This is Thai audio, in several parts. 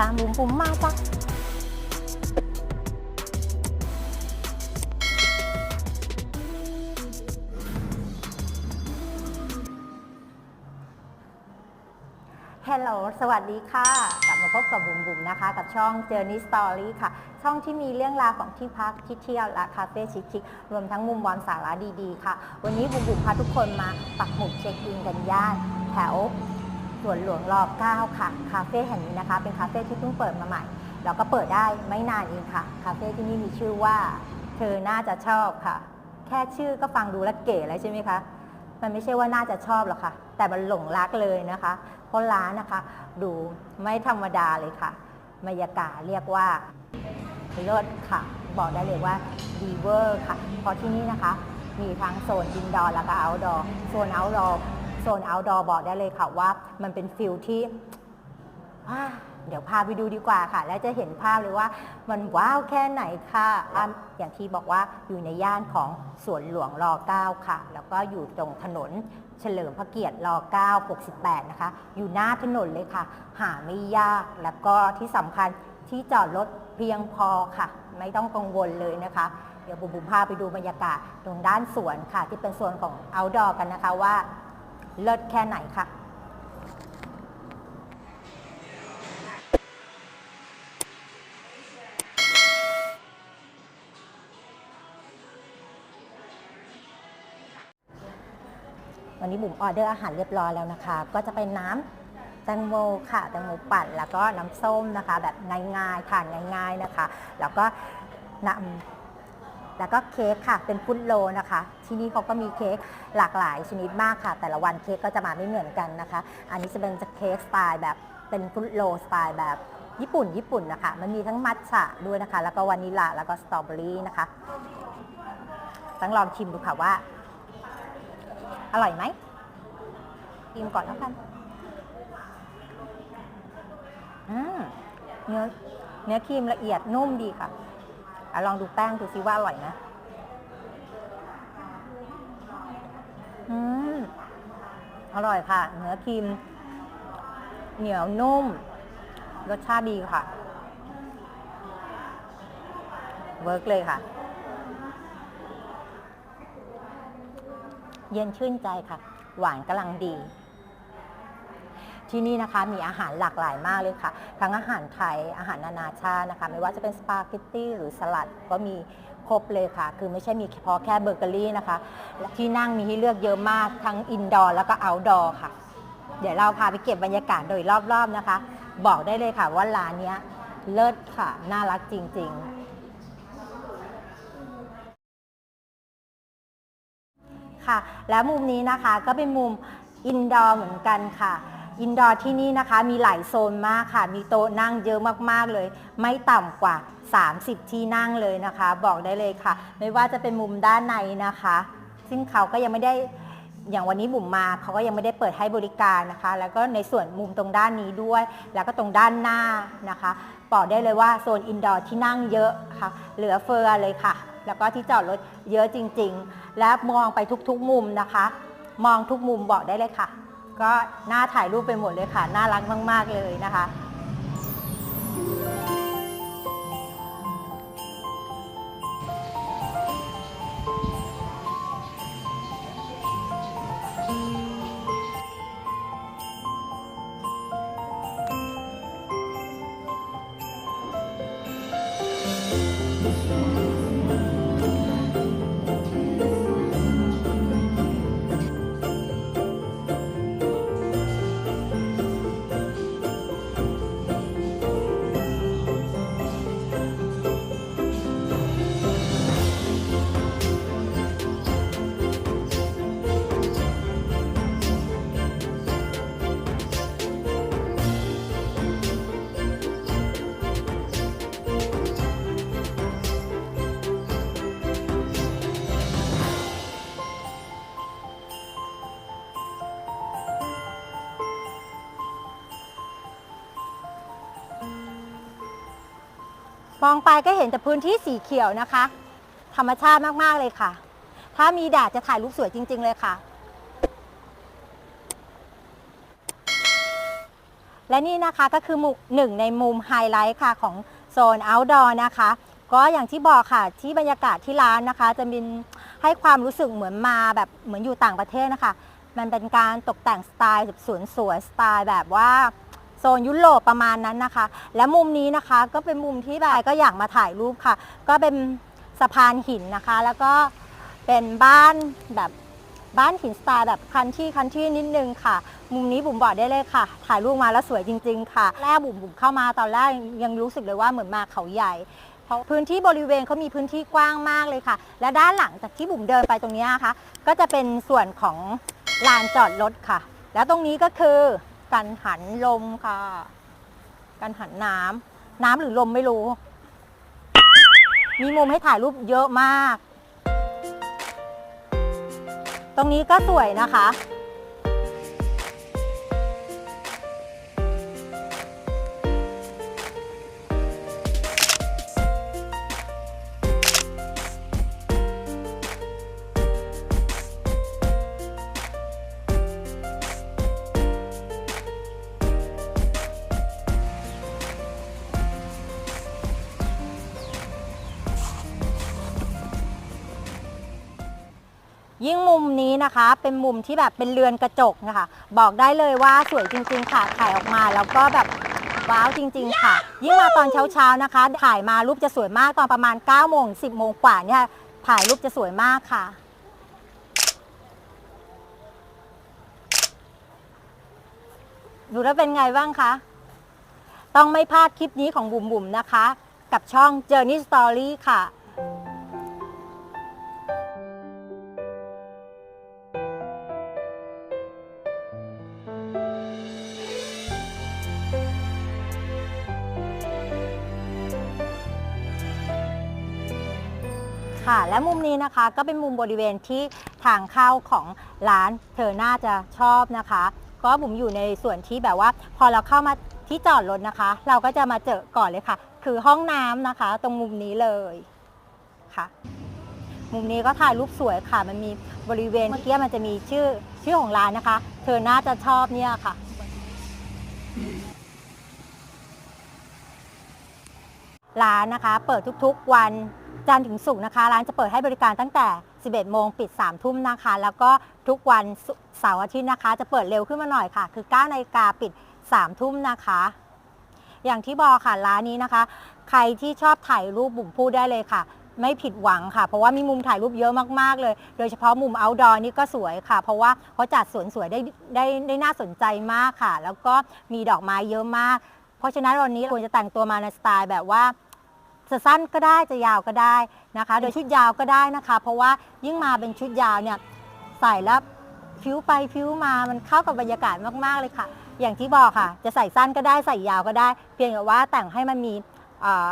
ตามบุ๋มบุ๋มมาจ้ะฮัลโหลสวัสดีค่ะ กลับมาพบกับบุ๋มบุ๋มนะคะ กับช่อง Journey Story ค่ะ ช่องที่มีเรื่องราวของที่พักที่เที่ยวและคาเฟ่ชิคๆรวมทั้งมุมวันสาระดีๆ ค่ะ วันนี้บุ๋มบุ๋มพาทุกคนมาปักหมุดเช็คอินกันย่านแถว สวนหลวงรอบ9ค่ะ คาเฟ่แห่งนี้นะคะ เป็นคาเฟ่ที่เพิ่งเปิดมาใหม่ แล้วก็เปิดได้ไม่นานเองค่ะ คาเฟ่ที่นี่มีชื่อว่า เธอน่าจะชอบค่ะ แค่ชื่อก็ฟังดูแล้วเก๋แล้วใช่ไหมคะ มันไม่ใช่ว่าน่าจะชอบหรอกค่ะ แต่มันหลงรักเลยนะคะ เพราะร้านนะคะ ดูไม่ธรรมดาเลยค่ะบรรยากาศเรียกว่าเลิศค่ะ บอกได้เลยว่าดีเวอร์ค่ะ เพราะที่นี่นะคะ มีทั้งโซนอินดอร์แล้วก็เอาท์ดอร์ โซนเอาท์ดอร์ โซนเอาท์ดอร์บอกได้เลยค่ะว่ามันเป็นฟิลที่อ่าเดี๋ยวพาไปดูดีกว่าค่ะ แล้วจะเห็นภาพเลยว่ามันว้าวแค่ไหนค่ะอะอย่างที่บอกว่าอยู่ในย่านของสวนหลวงร9ค่ะ แล้วก็อยู่ตรงถนนเฉลิมพระเกียรติร9 68 นะคะ อยู่หน้าถนนเลยค่ะ หาไม่ยาก แล้วก็ที่สำคัญที่จอดรถเพียงพอค่ะ ไม่ต้องกังวลเลยนะคะ เดี๋ยวบุ๋มบุ๋มพาไปดูบรรยากาศตรงด้านสวนค่ะ ที่เป็นส่วนของ outdoor กันนะคะว่า เลิศแค่ไหนค่ะวันนี้บุ๋มออเดอร์อาหารเรียบร้อยแล้วนะคะ ก็จะเป็นน้ำแตงโมค่ะแตงโมปั่นแล้วก็น้ำส้มนะคะ แบบง่ายๆทานง่าย ๆนะคะ แล้วก็น้ำ แล้วก็เค้กค่ะ เป็นฟุตโลนะคะ ที่นี่เขาก็มีเค้กหลากหลายชนิดมากค่ะ แต่ละวันเค้กก็จะมาไม่เหมือนกันนะคะ อันนี้จะเป็นเค้กสไตล์แบบเป็นฟุตโลสไตล์แบบญี่ปุ่น ญี่ปุ่นนะคะ มันมีทั้งมัทฉะด้วยนะคะ แล้วก็วานิลลาแล้วก็สตรอเบอรี่นะคะ ต้องลองชิมดูค่ะว่า อร่อยไหมกินก่อนแล้วกันอืมเนื้อเนื้อครีมละเอียดนุ่มดีค่ะ อะลองดูแป้งดูซิว่าอร่อยไหมอืมอร่อยค่ะ เนื้อครีม เหนียวนุ่ม รสชาติดีค่ะ เวิร์กเลยค่ะ เย็นชื่นใจค่ะ หวานกำลังดี ที่นี่นะคะมีอาหารหลากหลายมากเลยค่ะ ทั้งอาหารไทยอาหารนานาชาตินะคะ ไม่ว่าจะเป็นสปาเกตตี้หรือสลัดก็มีครบเลยค่ะ คือไม่ใช่มีเฉพาะแค่เบเกอรี่นะคะ ที่นั่งมีให้เลือกเยอะมากทั้งอินดอร์แล้วก็เอาท์ดอร์ค่ะ เดี๋ยวเราพาไปเก็บบรรยากาศโดยรอบๆนะคะ บอกได้เลยค่ะว่าร้านนี้เลิศค่ะ น่ารักจริง ๆค่ะแล้วมุมนี้นะคะก็เป็นมุมอินดอร์เหมือนกันค่ะ อินดอร์ที่นี่นะคะมีหลายโซนมากค่ะ มีโต๊ะนั่งเยอะมากๆเลย ไม่ต่ำกว่า 30 ที่นั่งเลยนะคะ บอกได้เลยค่ะ ไม่ว่าจะเป็นมุมด้านในนะคะ ซึ่งเขาก็ยังไม่ได้อย่างวันนี้บุ๋มมาเขาก็ยังไม่ได้เปิดให้บริการนะคะ แล้วก็ในส่วนมุมตรงด้านนี้ด้วย แล้วก็ตรงด้านหน้านะคะบอกได้เลยว่าโซนอินดอร์ที่นั่งเยอะค่ะ เหลือเฟือเลยค่ะ แล้วก็ที่จอดรถเยอะจริง ๆ และมองไปทุกๆมุมนะคะ มองทุกมุมบอกได้เลยค่ะ ก็น่าถ่ายรูปไปหมดเลยค่ะ น่ารักมาก ๆ เลยนะคะ มองไปก็เห็นแต่พื้นที่สีเขียวนะคะ ธรรมชาติมาก ๆ เลยค่ะ ถ้ามีแดดจะถ่ายรูปสวยจริง ๆ เลยค่ะ และนี่นะคะก็คือมุมหนึ่งในมุมไฮไลท์ค่ะของโซน outdoor นะคะ ก็อย่างที่บอกค่ะที่บรรยากาศที่ร้านนะคะ จะมีให้ความรู้สึกเหมือนมาแบบเหมือนอยู่ต่างประเทศนะคะ มันเป็นการตกแต่งสไตล์แบบสวนสวยสไตล์แบบว่า โซนยุโรปประมาณนั้นนะคะ และมุมนี้นะคะก็เป็นมุมที่แบบก็อยากมาถ่ายรูปค่ะ ก็เป็นสะพานหินนะคะ แล้วก็เป็นบ้านแบบบ้านหินสไตล์แบบคันที่คันที่นิดนึงค่ะ มุมนี้บุ๋มบอกได้เลยค่ะ ถ่ายรูปมาแล้วสวยจริง ๆ ค่ะ แรกบุ๋มบุ๋มเข้ามาตอนแรกยังรู้สึกเลยว่าเหมือนมาเขาใหญ่เพราะพื้นที่บริเวณเขามีพื้นที่กว้างมากเลยค่ะ และด้านหลังจากที่บุ๋มเดินไปตรงนี้นะคะ ก็จะเป็นส่วนของลานจอดรถค่ะ แล้วตรงนี้ก็คือ กันหันลมค่ะ กันหันน้ำน้ำหรือลมไม่รู้ มีมุมให้ถ่ายรูปเยอะมาก ตรงนี้ก็สวยนะคะ นี้นะคะ เป็นมุมที่แบบเป็นเรือนกระจกนะคะ บอกได้เลยว่าสวยจริง ๆ ค่ะถ่ายออกมาแล้วก็แบบว้าวจริง ๆ ค่ะ ยิ่งมาตอนเช้าๆนะคะ ถ่ายมารูปจะสวยมากตอนประมาณ9โมง10โมงกว่าเนี่ยถ่ายรูปจะสวยมากค่ะดูแล้วเป็นไงบ้างคะ ต้องไม่พลาดคลิปนี้ของบุ๋มบุ๋มๆนะคะ กับช่อง Journey Story ค่ะ ค่ะ และมุมนี้นะคะก็เป็นมุมบริเวณที่ทางเข้าของร้านเธอน่าจะชอบนะคะ ก็บุ๋มอยู่ในส่วนที่แบบว่า พอเราเข้ามาที่จอดรถนะคะ เราก็จะมาเจอก่อนเลยค่ะ คือห้องน้ำนะคะ ตรงมุมนี้เลยค่ะ มุมนี้ก็ถ่ายรูปสวยค่ะ มันมีบริเวณเมื่อกี้มันจะมีชื่อชื่อของร้านนะคะ เธอน่าจะชอบเนี่ยค่ะร้านนะคะ เปิดทุกๆวัน จันทร์ถึงศุกร์นะคะ ร้านจะเปิดให้บริการตั้งแต่ 11 โมงปิด 3 ทุ่มนะคะ แล้วก็ทุกวันเสาร์อาทิตย์นะคะ จะเปิดเร็วขึ้นมาหน่อยค่ะ คือ 9 นาฬิกาปิด 3 ทุ่มนะคะ อย่างที่บอกค่ะร้านนี้นะคะ ใครที่ชอบถ่ายรูปบุ๋มพูดได้เลยค่ะ ไม่ผิดหวังค่ะ เพราะว่ามีมุมถ่ายรูปเยอะมากๆเลย โดยเฉพาะมุม outdoor นี่ก็สวยค่ะ เพราะว่าเขาจัดสวนสวยได้ได้ได้น่าสนใจมากค่ะ แล้วก็มีดอกไม้เยอะมาก เพราะฉะนั้นวันนี้ควรจะแต่งตัวมาในสไตล์แบบว่า จะสั้นก็ได้จะยาวก็ได้นะคะ โดยชุดยาวก็ได้นะคะ เพราะว่ายิ่งมาเป็นชุดยาวเนี่ยใส่แล้วผิวไปผิวมามันเข้ากับบรรยากาศมากๆเลยค่ะ อย่างที่บอกค่ะ จะใส่สั้นก็ได้ใส่ยาวก็ได้ เพียงแต่ว่าแต่งให้มันมีเออ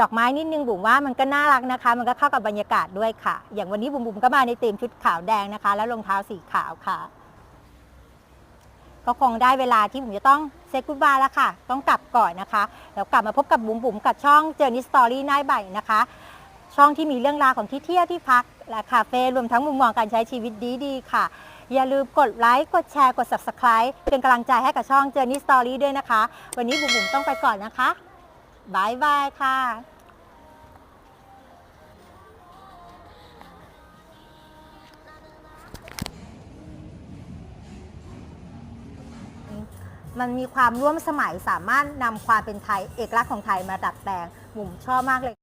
ดอกไม้นิดนึงบุ๋มว่ามันก็น่ารักนะคะ มันก็เข้ากับบรรยากาศด้วยค่ะ อย่างวันนี้บุ๋มบุ๋มก็มาในธีมชุดขาวแดงนะคะ แล้วรองเท้าสีขาวค่ะ ก็คงได้เวลาที่บุ๋มจะต้องเซ็ตกุดบายแล้วค่ะ ต้องกลับก่อนนะคะ แล้วกลับมาพบกับบุ๋มบุ๋มกับช่อง Journey Story หน้าใบนะคะ ช่องที่มีเรื่องราวของที่เที่ยวที่พักและคาเฟ่รวมทั้งมุมมองการใช้ชีวิตดีๆค่ะ อย่าลืมกดไลค์กดแชร์กด Subscribe เป็นกำลังใจให้กับช่อง Journey Story ด้วยนะคะ วันนี้บุ๋มบุ๋มต้องไปก่อนนะคะบายบายค่ะ มันมีความร่วมสมัยสามารถนำความเป็นไทย เอกลักษณ์ของไทยมาดัดแปลงมุมชอบมากเลย